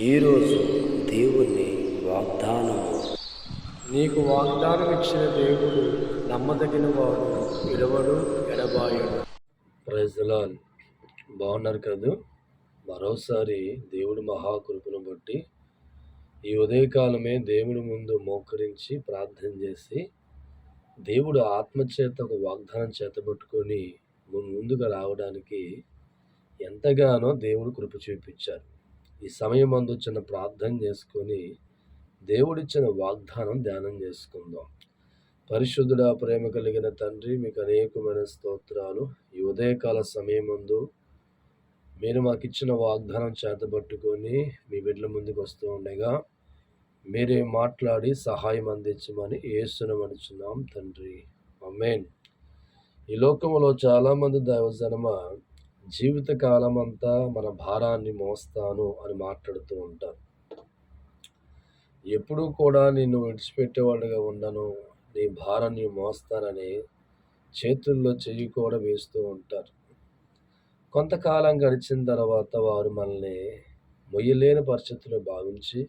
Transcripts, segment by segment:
ఈరోజు దేవుని వాగ్దానము. నీకు వాగ్దానం ఇచ్చిన దేవుడు నమ్మదగిన వాడు విడవడు ఎడబాయడు. ప్రైజ్లాల్ బాగున్నారు కదా? మరోసారి దేవుడి మహాకృపను బట్టి ఈ ఉదయకాలమే దేవుడి ముందు మోకరించి ప్రార్థన చేసి దేవుడు ఆత్మచేత ఒక వాగ్దానం చేతబట్టుకొని ము- ముందుకు రావడానికి ఎంతగానో దేవుడు కృప చూపించారు. ఈ సమయం అందు చిన్న ప్రార్థన చేసుకొని దేవుడిచ్చిన వాగ్దానం ధ్యానం చేసుకుందాం. పరిశుద్ధుడ ప్రేమ కలిగిన తండ్రి మీకు అనేకమైన స్తోత్రాలు. ఈ ఉదయకాల సమయమందు మీరు మాకు ఇచ్చిన వాగ్దానం చేతబట్టుకొని మీ బిడ్డల ముందుకు వస్తూ ఉండగా మీరే మాట్లాడి సహాయం అందించమని ఏసునమడుచున్నాం తండ్రి. అమ్మేన్ ఈ లోకంలో చాలామంది దైవజనమ జీవిత కాలం అంతా మన భారాన్ని మోస్తాను అని మాట్లాడుతూ ఉంటారు. ఎప్పుడూ కూడా నిన్ను విడిచిపెట్టేవాడుగా ఉండను నీ భారాన్ని మోస్తానని చేతుల్లో చెయ్యి కూడా వేస్తూ ఉంటారు. కొంతకాలం గడిచిన తర్వాత వారు మనల్ని మొయ్యలేని పరిస్థితులు భావించి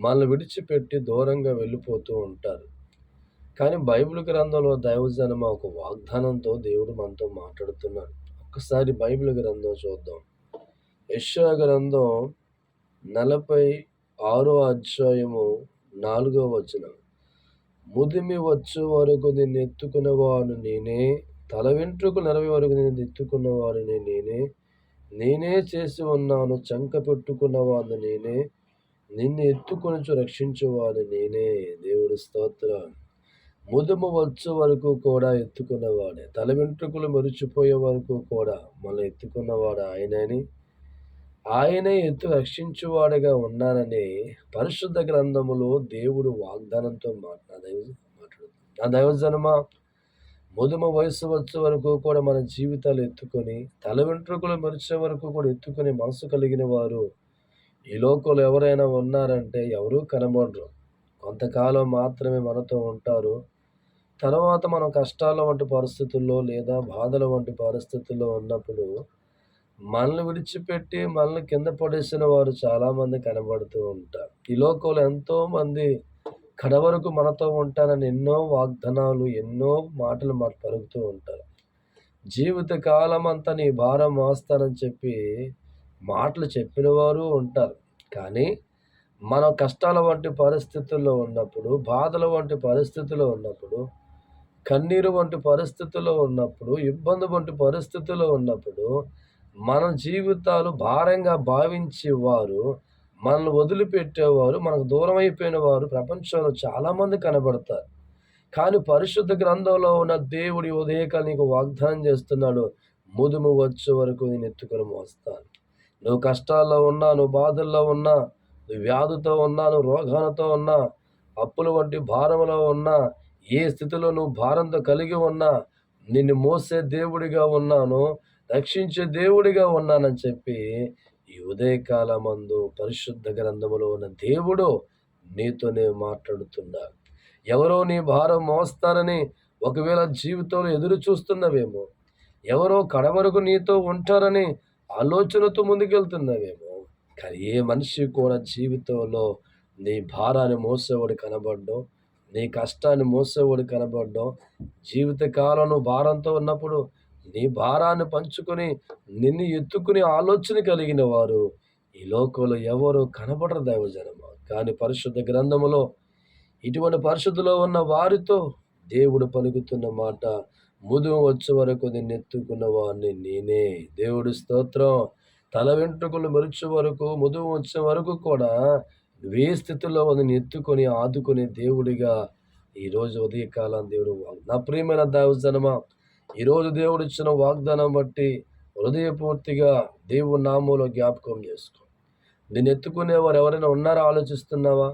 మనల్ని విడిచిపెట్టి దూరంగా వెళ్ళిపోతూ ఉంటారు. కానీ బైబిల్ గ్రంథంలో దైవజనమ ఒక వాగ్దానంతో దేవుడు మనతో మాట్లాడుతున్నాడు. ఒక్కసారి బైబిల్ గ్రంథం చూద్దాం. యెషయా గ్రంథం నలభై ఆరో అధ్యాయము నాలుగో వచనం. ముదిమి వచ్చు వరకు నేను ఎత్తుకున్నవాడు నేనే తల వెంట్రుకు నలభై వరకు నేను ఎత్తుకున్నవాడిని నేనే నేనే చేసి ఉన్నాను చంక పెట్టుకున్నవాడు నేనే నిన్ను ఎత్తుకొనచ్చు రక్షించేవాడు నేనే. దేవుడి స్తోత్రం. ముదుము వచ్చు వరకు కూడా ఎత్తుకున్నవాడే. తల వెంట్రుకలు మెరిచిపోయే వరకు కూడా మనం ఎత్తుకున్నవాడు ఆయనని. ఆయనే ఎత్తు రక్షించువాడుగా ఉన్నానని పరిశుద్ధ గ్రంథములో దేవుడు వాగ్దానంతో మాట్లాడ మాట్లాడుతుంది నా దైవజనమ ముదుమ వయసు వచ్చే వరకు కూడా మన జీవితాలు ఎత్తుకొని తల వెంట్రుకలు మెరిచే వరకు కూడా ఎత్తుకొని మనసు కలిగిన వారు ఈ లోకంలో ఎవరైనా ఉన్నారంటే ఎవరూ కనబడరు. కొంతకాలం మాత్రమే మనతో ఉంటారు. తర్వాత మనం కష్టాల వంటి పరిస్థితుల్లో లేదా బాధల వంటి పరిస్థితుల్లో ఉన్నప్పుడు మనల్ని విడిచిపెట్టి మనల్ని కింద పడేసిన వారు చాలామంది కనబడుతూ ఉంటారు. ఈ లోకంలో ఎంతోమంది కడవరకు మనతో ఉంటారని ఎన్నో వాగ్దానాలు ఎన్నో మాటలు మాట పలుకుతూ ఉంటారు. జీవిత కాలం అంతా నీ భారం మోస్తానని చెప్పి మాటలు చెప్పిన వారు ఉంటారు. కానీ మనం కష్టాల వంటి పరిస్థితుల్లో ఉన్నప్పుడు బాధల వంటి పరిస్థితుల్లో ఉన్నప్పుడు కన్నీరు వంటి పరిస్థితుల్లో ఉన్నప్పుడు ఇబ్బంది వంటి పరిస్థితుల్లో ఉన్నప్పుడు మన జీవితాలు భారంగా భావించేవారు మనల్ని వదిలిపెట్టేవారు మనకు దూరం అయిపోయిన వారు ప్రపంచంలో చాలామంది కనబడతారు. కానీ పరిశుద్ధ గ్రంథంలో ఉన్న దేవుడి ఉదయకాలు నీకు వాగ్దానం చేస్తున్నాడు ముదుము వచ్చే వరకు నేను ఎత్తుకొని మోస్తాను. నువ్వు కష్టాల్లో ఉన్నా నువ్వు బాధల్లో ఉన్నా నువ్వు వ్యాధితో ఉన్నా నువ్వు రోగాలతో ఉన్నా అప్పుల వంటి భారంలో ఉన్నా ఏ స్థితిలో నువ్వు భారంతో కలిగి ఉన్నా నిన్ను మోసే దేవుడిగా ఉన్నాను రక్షించే దేవుడిగా ఉన్నానని చెప్పి ఈ ఉదయకాలమందు పరిశుద్ధ గ్రంథములో ఉన్న దేవుడు నీతోనే మాట్లాడుతున్నాడు. ఎవరో నీ భారం మోస్తారని ఒకవేళ జీవితంలో ఎదురు చూస్తున్నవేమో ఎవరో కడవరకు నీతో ఉంటారని ఆలోచనతో ముందుకెళ్తున్నవేమో కానీ ఏ మనిషి కూడా జీవితంలో నీ భారాన్ని మోసేవాడు కనబడ్డం. నీ కష్టాన్ని మోసేవాడు కనబడడం జీవితకాలం నువ్వు భారంతో ఉన్నప్పుడు నీ భారాన్ని పంచుకొని నిన్ను ఎత్తుకునే ఆలోచన కలిగిన వారు ఈ లోకంలో ఎవరు కనబడరు దైవజనమ? కానీ పరిశుద్ధ గ్రంథములో ఇటువంటి పరిశుద్ధిలో ఉన్న వారితో దేవుడు పలుకుతున్న మాట ముదు వచ్చే వరకు నిన్ను ఎత్తుకున్న వాడిని నేనే. దేవుడి స్తోత్రం. తల వెంట్రుకలు మెరిచే వరకు ముదుము వచ్చే వరకు కూడా నువ్వే స్థితిలో నిన్ను ఎత్తుకొని ఆదుకునే దేవుడిగా ఈరోజు ఉదయకాలం దేవుడు నా ప్రియమైన దైవజనమా ఈరోజు దేవుడు ఇచ్చిన వాగ్దానం బట్టి హృదయపూర్తిగా దేవుడి నామంలో జ్ఞాపకం చేసుకో. నేను ఎత్తుకునేవారు ఎవరైనా ఉన్నారా? ఆలోచిస్తున్నావా?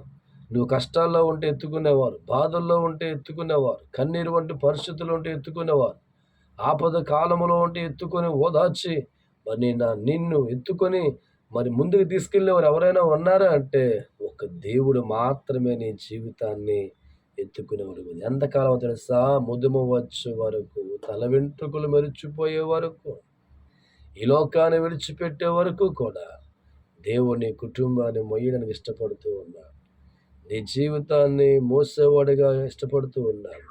నువ్వు కష్టాల్లో ఉంటే ఎత్తుకునేవారు బాధల్లో ఉంటే ఎత్తుకునేవారు కన్నీరు వంటి పరిస్థితులు ఉంటే ఎత్తుకునేవారు ఆపద కాలంలో ఉంటే ఎత్తుకొని ఓదార్చి మరి నిన్ను ఎత్తుకొని మరి ముందుకు తీసుకెళ్ళేవారు ఎవరైనా ఉన్నారా అంటే ఒక దేవుడు మాత్రమే నీ జీవితాన్ని ఎత్తుకునేవాడు ఎంతకాలం తెలుసా? ముదుము వచ్చే వరకు తల వెంట్రుకలు మెరిచిపోయే వరకు ఈ లోకాన్ని విడిచిపెట్టే వరకు కూడా దేవుని కుటుంబాన్ని మొయ్యడానికి ఇష్టపడుతూ ఉన్నాడు. నీ జీవితాన్ని మోసేవాడిగా ఇష్టపడుతూ ఉన్నాడు.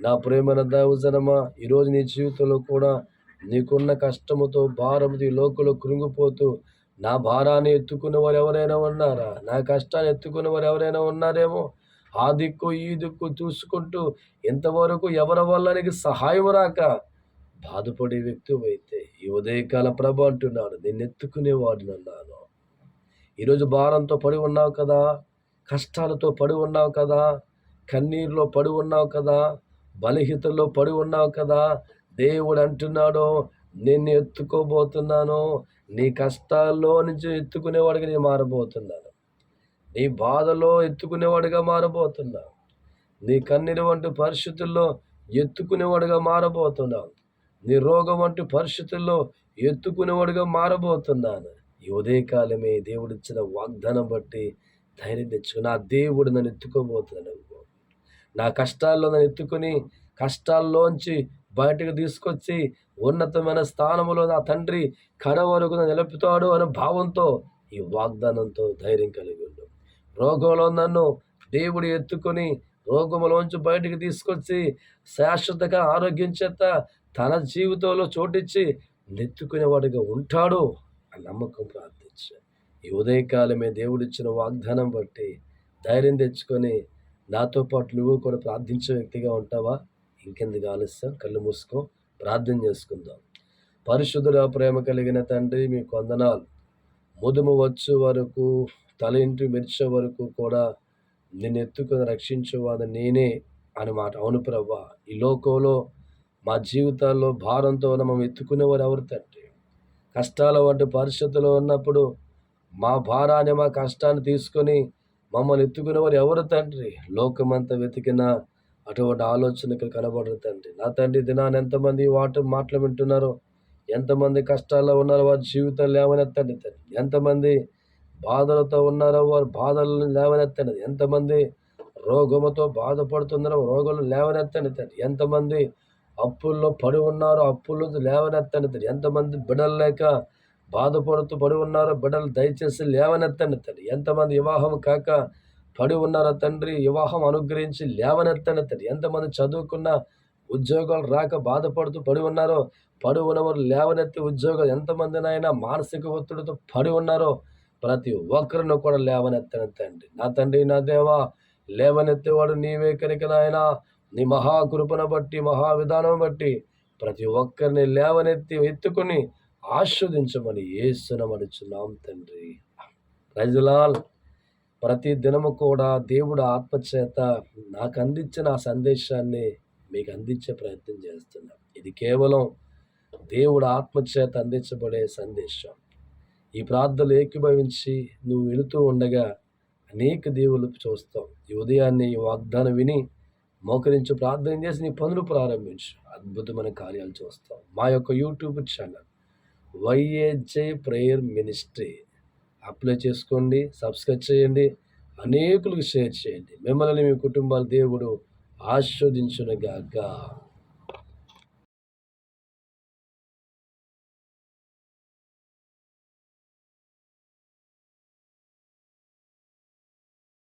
నా ప్రేమన దైవజనమా ఈరోజు నీ జీవితంలో కూడా నీకున్న కష్టముతో భారముతో ఈ లోకంలో కృంగిపోతూ నా భారాన్ని ఎత్తుకున్న వారు ఎవరైనా ఉన్నారా? నా కష్టాన్ని ఎత్తుకున్న వారు ఎవరైనా ఉన్నారేమో? ఆ దిక్కు ఈ దిక్కు చూసుకుంటూ ఇంతవరకు ఎవరి వల్ల నీకు సహాయం రాక? బాధపడే వ్యక్తి అయితే ఈ ఉదయకాల ప్రభ అంటున్నాడు. నేను ఎత్తుకునేవాడిని అన్నాను. ఈరోజు భారంతో పడి ఉన్నావు కదా? కష్టాలతో పడి ఉన్నావు కదా? కన్నీరులో పడి ఉన్నావు కదా? బలహీతల్లో పడి ఉన్నావు కదా? దేవుడు అంటున్నాడు నిన్ను ఎత్తుకోబోతున్నాను. నీ కష్టాల్లో నుంచి ఎత్తుకునేవాడిగా నేను మారబోతున్నాను. నీ బాధలో ఎత్తుకునేవాడిగా మారబోతున్నావు నీ కన్నీరు వంటి పరిస్థితుల్లో ఎత్తుకునేవాడిగా మారబోతున్నావు నీ రోగం వంటి పరిస్థితుల్లో ఎత్తుకునేవాడిగా మారబోతున్నాను. ఈ ఉదయకాలమే దేవుడిచ్చిన వాగ్దానం బట్టి ధైర్యం తెచ్చుకుని నా దేవుడు నన్ను ఎత్తుకోబోతున్నాను నా కష్టాల్లో నన్ను ఎత్తుకుని కష్టాల్లోంచి బయటకు తీసుకొచ్చి ఉన్నతమైన స్థానంలో నా తండ్రి కడ వరకు నిలుపుతాడు అనే భావంతో ఈ వాగ్దానంతో ధైర్యం కలిగి ఉండు. రోగంలో నన్ను దేవుడు ఎత్తుకొని రోగములోంచి బయటకు తీసుకొచ్చి శాశ్వతగా ఆరోగ్యం చేత తన జీవితంలో చోటిచ్చి నెత్తుకునేవాడిగా ఉంటాడు ఆ నమ్మకం ప్రార్థించు. ఈ ఉదయకాలమే దేవుడిచ్చిన వాగ్దానం బట్టి ధైర్యం తెచ్చుకొని నాతో పాటు నువ్వు కూడా ప్రార్థించే వ్యక్తిగా ఉంటావా? ఇంకెందుకు ఆలస్యం? కళ్ళు మూసుకో ప్రార్థన చేసుకుందాం. పరిశుద్ధుల ప్రేమ కలిగిన తండ్రి మీ కొందనాలు ముదుము వచ్చే వరకు తల ఇంటి మెరిచే వరకు కూడా నిన్ను ఎత్తుకొని రక్షించేవాడు నేనే అని మాట. అవును ప్రభా ఈ లోకంలో మా జీవితాల్లో భారంతో ఉన్న మనం ఎత్తుకునేవారు ఎవరు తండ్రి? కష్టాల వంటి పరిస్థితుల్లో ఉన్నప్పుడు మా భారాన్ని మా కష్టాన్ని తీసుకొని మమ్మల్ని ఎత్తుకునేవారు ఎవరు తండ్రి? లోకమంతా వెతికినా అటువంటి ఆలోచన ఇక్కడ కనబడరు తండ్రి. నా తండ్రి దినాన్ని ఎంతమంది వాటర్ మాటలు వింటున్నారో ఎంతమంది కష్టాల్లో ఉన్నారో వారి జీవితాలు లేవనెత్తండి తండ్రి. ఎంతమంది బాధలతో ఉన్నారో వారి బాధలను లేవనెత్తండి ఎంతమంది రోగముతో బాధపడుతున్నారో రోగులు లేవనెత్తండి తండ్రి. ఎంతమంది అప్పుల్లో పడి ఉన్నారో అప్పులు లేవనెత్తండి తండ్రి. ఎంతమంది బిడలు లేక బాధపడుతూ పడి ఉన్నారో బిడ్డలు దయచేసి లేవనెత్తండి తండ్రి. ఎంతమంది వివాహం కాక పడి ఉన్నారా తండ్రి? వివాహం అనుగ్రహించి లేవనెత్తండి తండ్రి. ఎంతమంది చదువుకున్న ఉద్యోగాలు రాక బాధపడుతూ పడి ఉన్నారో పడి ఉన్నవారు లేవనెత్తి ఉద్యోగాలు ఎంతమందినైనా మానసిక ఒత్తిడితో పడి ఉన్నారో ప్రతి ఒక్కరిని కూడా లేవనెత్తని తండ్రి. నా తండ్రి నా దేవా లేవనెత్తేవాడు నీవే కనుక నాయన. నీ మహాకృపను బట్టి మహా విధానం బట్టి ప్రతి ఒక్కరిని లేవనెత్తి ఎత్తుకొని ఆస్వాదించమని ఏసునమడుచున్నాం తండ్రి. రైజులాల్ ప్రతి దినము కూడా దేవుడు ఆత్మచేత నాకు అందించిన ఆ సందేశాన్ని మీకు అందించే ప్రయత్నం చేస్తున్నాం. ఇది కేవలం దేవుడు ఆత్మచేత అందించబడే సందేశం. ఈ ప్రార్థనలు ఏకీభవించి నువ్వు వెళుతూ ఉండగా అనేక దేవుళ్ళు చూస్తాం. ఈ ఉదయాన్నే ఈ వాగ్దానం విని మోకరించి ప్రార్థన చేసి నీ పనులు ప్రారంభించు. అద్భుతమైన కార్యాలు చూస్తాం. మా యొక్క YouTube channel YAJ prayer ministry apply చేసుకోండి సబ్స్క్రైబ్ చేయండి అనేకులకు షేర్ చేయండి. మిమ్మల్ని మీ కుటుంబాలు దేవుడు ఆస్వాదించునుగాక